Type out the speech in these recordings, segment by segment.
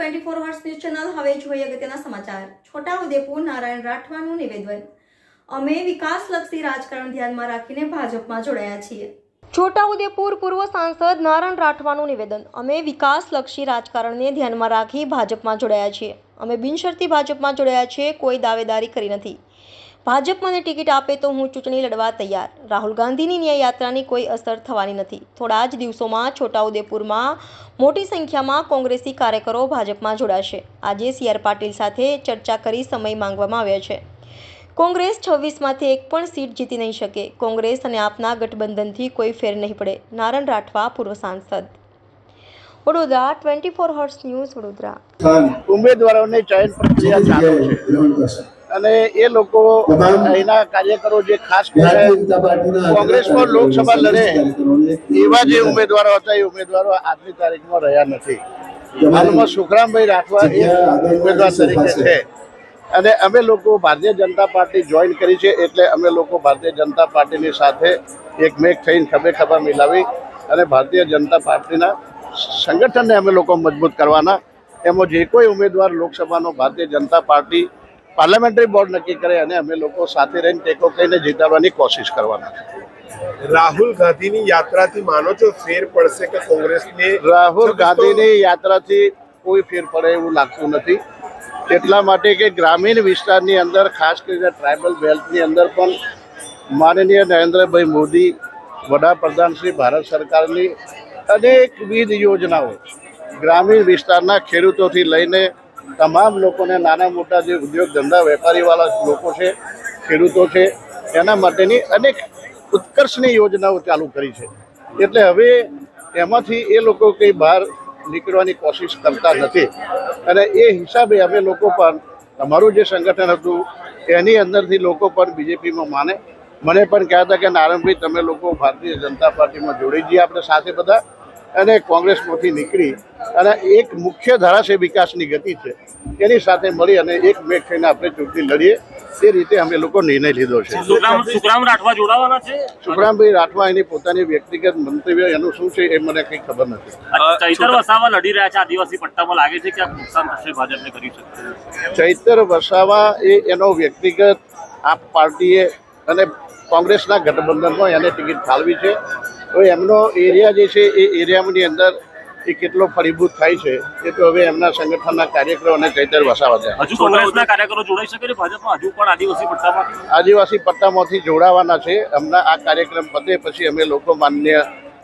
Twenty four hours news channel હવે જોઈએ અગત્યના સમાચાર. છોટાઉદેપુર નારાયણ રાઠવાનું નિવેદન. અમે વિકાસલક્ષી રાજકારણ ધ્યાનમાં રાખીને ભાજપમાં જોડાયા છીએ. છોટાઉદેપુર પૂર્વ સાંસદ નારાયણ રાઠવાનું નિવેદન. અમે વિકાસલક્ષી રાજકારણને ધ્યાનમાં રાખી ભાજપમાં જોડાયા છીએ. અમે બિનશરતી ભાજપમાં જોડાયા છીએ, કોઈ દાવેદારી કરી નથી. ભાજપ મને ટિકિટ આપે તો હું ચૂંટણી લડવા તૈયાર. રાહુલ ગાંધીની ન્યાય યાત્રાની કોઈ અસર થવાની નથી. થોડા જ દિવસોમાં છોટાઉદેપુરમાં મોટી સંખ્યામાં કોંગ્રેસી કાર્યકરો ભાજપમાં જોડાશે. આજે સી આર પાટીલ સાથે ચર્ચા કરી સમય માંગવામાં આવ્યા છે. કોંગ્રેસ છવ્વીસમાંથી એક પણ સીટ જીતી નહીં શકે. કોંગ્રેસ અને આપના ગઠબંધનથી કોઈ ફેર નહીં પડે. નારણ રાઠવા પૂર્વ સાંસદ. Vadodara twenty four hours news Vadodara. ઉમેદવારોની ચયન પ્રક્રિયા ચાલુ છે. અને એ લોકો અહીંના કાર્યકરો જે ખાસ કરીને કોંગ્રેસમાં લોકસભા લડે એવા જે ઉમેદવારો હતા એ ઉમેદવારો આજની તારીખમાં રહ્યા નથી. હાલમાં સુખરામભાઈ રાઠવા એ ઉમેદવાર તરીકે છે. અને અમે લોકો ભારતીય જનતા પાર્ટી જોઈન કરી છે એટલે અમે લોકો ભારતીય જનતા પાર્ટીની સાથે એકમેક થઈને ખભે ખભા મિલાવી અને ભારતીય જનતા પાર્ટીના સંગઠનને અમે લોકો મજબૂત કરવાના. એમાં જે કોઈ ઉમેદવાર લોકસભાનો Bharatiya Janata party parliamentary board નક્કી કરે અને અમે લોકો સાથે રહીને ટેકો કરીને જીતાડવાની કોશિશ કરવાના રાહુલ ગાંધીની યાત્રાથી માનો છો ફેર પડશે કે કોંગ્રેસને રાહુલ ગાંધીની યાત્રાથી કોઈ ફેર પડે એવું લાગતું નથી. એટલા માટે કે ગ્રામીણ વિસ્તારની અંદર, ખાસ કરીને ટ્રાઇબલ બેલ્ટની અંદર પણ માનનીય નરેન્દ્રભાઈ મોદી, વડાપ્રધાન શ્રી ભારત સરકારની અનેકવિધ યોજનાઓ ગ્રામીણ વિસ્તારના ખેડૂતોથી લઈને તમામ લોકોને નાના મોટા જે ઉદ્યોગ ધંધા વેપારીવાળા લોકો છે, ખેડૂતો છે, એના માટેની અનેક ઉત્કર્ષની યોજનાઓ ચાલુ કરી છે. એટલે હવે એમાંથી એ લોકો કંઈ બહાર નીકળવાની કોશિશ કરતા નથી. અને એ હિસાબે અમે લોકો પણ, અમારું જે સંગઠન હતું એની અંદરથી લોકો પણ બીજેપીમાં માને. મને પણ કહેતા હતા કે નારણભાઈ તમે લોકો ભારતીય જનતા પાર્ટીમાં જોડી જઈએ આપણે સાથે બધા. અને કોંગ્રેસમાંથી નીકળી. અને એક મુખ્ય ધારા છે વિકાસની ગતિ છે. એની સાથે મળી અને એક મેક થઈને આપણે ચૂંટણી લડીએ. એ રીતે અમે લોકો નિર્ણય લીધો છે. સુખરામ સુખરામ રાઠવા જોડાવાના છે? સુખરામભાઈ રાઠવા એની પોતાની વ્યક્તિગત મંતવ્ય એનું શું છે એ મને કંઈ ખબર નથી. ચૈતર વસાવા લડી રહ્યા છે આદિવાસી પટ્ટામાં લાગે છે કે નુકસાન થશે ભાજપને કરી શકશે? ચૈતર વસાવા એ એનો વ્યક્તિગત આપ પાર્ટીએ અને કોંગ્રેસના ગઠબંધનમાં એને ટિકિટ ફાળવી છે. તો એમનો એરિયા જે છે એ એરિયાની અંદર એ કેટલો ફળીભૂત થાય છે એ તો હવે એમના સંગઠનના કાર્યકરો અને ચૈતર વસાવા છે. હજુ કોંગ્રેસના કાર્યકરો જોડાઈ શકે ભાજપમાં હજુ પણ આદિવાસી પટ્ટામાં? આદિવાસી પટ્ટામાંથી જોડાવાના છે. હમણાં આ કાર્યક્રમ પતે પછી અમે લોકો માન્ય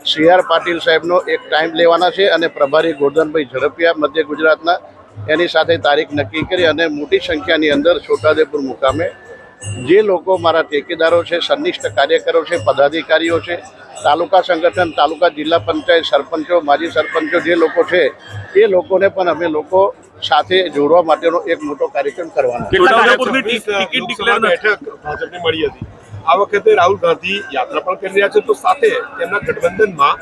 સી આર પાટીલ સાહેબનો એક ટાઈમ લેવાના છે અને પ્રભારી ગોરધનભાઈ ઝડપિયા મધ્ય ગુજરાતના એની સાથે તારીખ નક્કી કરી અને મોટી સંખ્યાની અંદર છોટાદેપુર મુકામે જે લોકો મારા ટેકેદારો છે સંનિષ્ઠ કાર્યકરો છે પદાધિકારીઓ છે તાલુકા સંગઠન તાલુકા જિલ્લા પંચાયત સરપંચો માજી સરપંચો જે લોકો છે એ લોકોને પણ અમે લોકો સાથે જોડવા માટેનો એક મોટો કાર્યક્રમ કરવાનો બેઠક ભાજપને મળી હતી. આ વખતે રાહુલ ગાંધી યાત્રા પણ કરી રહ્યા છે. તો સાથે તેમના ગઠબંધનમાં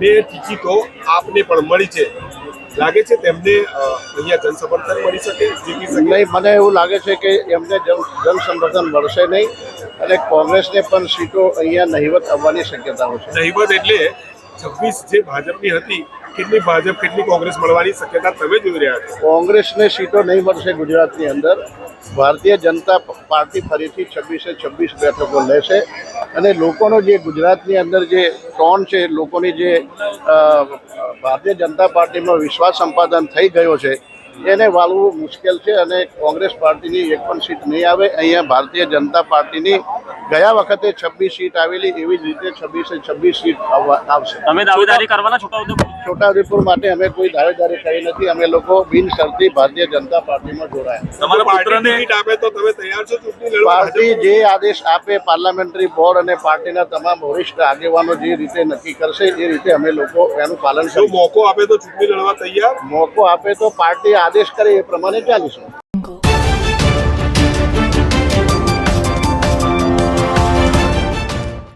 બે ટિકિટો આપને પણ મળી છે. લાગે છે તેમને અહીંયા જનસમર્થન મળી શકે જીતી શકે? નહીં મને એવું લાગે છે કે એમને જન જન મળશે નહીં અને કોંગ્રેસને પણ સીટો અહીંયા નહીવત આવવાની શક્યતાઓ છે. નહીવત એટલે છવ્વીસ જે ભાજપની હતી કેટલી ભાજપ કેટલી કોંગ્રેસ મળવાની શક્યતા તમે જોઈ રહ્યા છો? કોંગ્રેસને સીટો નહીં મળશે ગુજરાતની અંદર. ભારતીય જનતા પાર્ટી ફરીથી છવ્વીસે છવ્વીસ બેઠકો લેશે અને લોકોનો જે ગુજરાતની અંદર જે ટોન છે, લોકોની જે ભારતીય જનતા પાર્ટીમાં વિશ્વાસ સંપાદન થઈ ગયો છે એને વાળવું મુશ્કેલ છે અને કોંગ્રેસ પાર્ટીની એક પણ સીટ નહીં આવે. અહીંયા ભારતીય જનતા પાર્ટીની ગયા વખતે છવ્વીસ સીટ આવેલી એવી જ રીતે છવ્વીસે છવ્વીસ સીટ આવશે. તમે દાવેદારી કરવાના છોટાઉદેપુર? છોટાઉદેપુર માટે અમે કોઈ દાવેદારી કરી નથી. અમે લોકો બિનશરતી ભારતીય જનતા પાર્ટીમાં જોડાયા. તમારા પાર્ટી પુત્રને ટિકિટ આપે તો તમે તૈયાર છો ચૂંટણી લડવા પાર્ટી જે આદેશ આપે પાર્લામેન્ટરી બોર્ડ અને પાર્ટીના તમામ વરિષ્ઠ આગેવાનો જે રીતે નક્કી કરશે એ રીતે અમે લોકો એનું પાલન કરશું. મોકો આપે તો ચૂંટણી લડવા તૈયાર? મોકો આપે તો પાર્ટી આદેશ કરે એ પ્રમાણે ચાલીશું.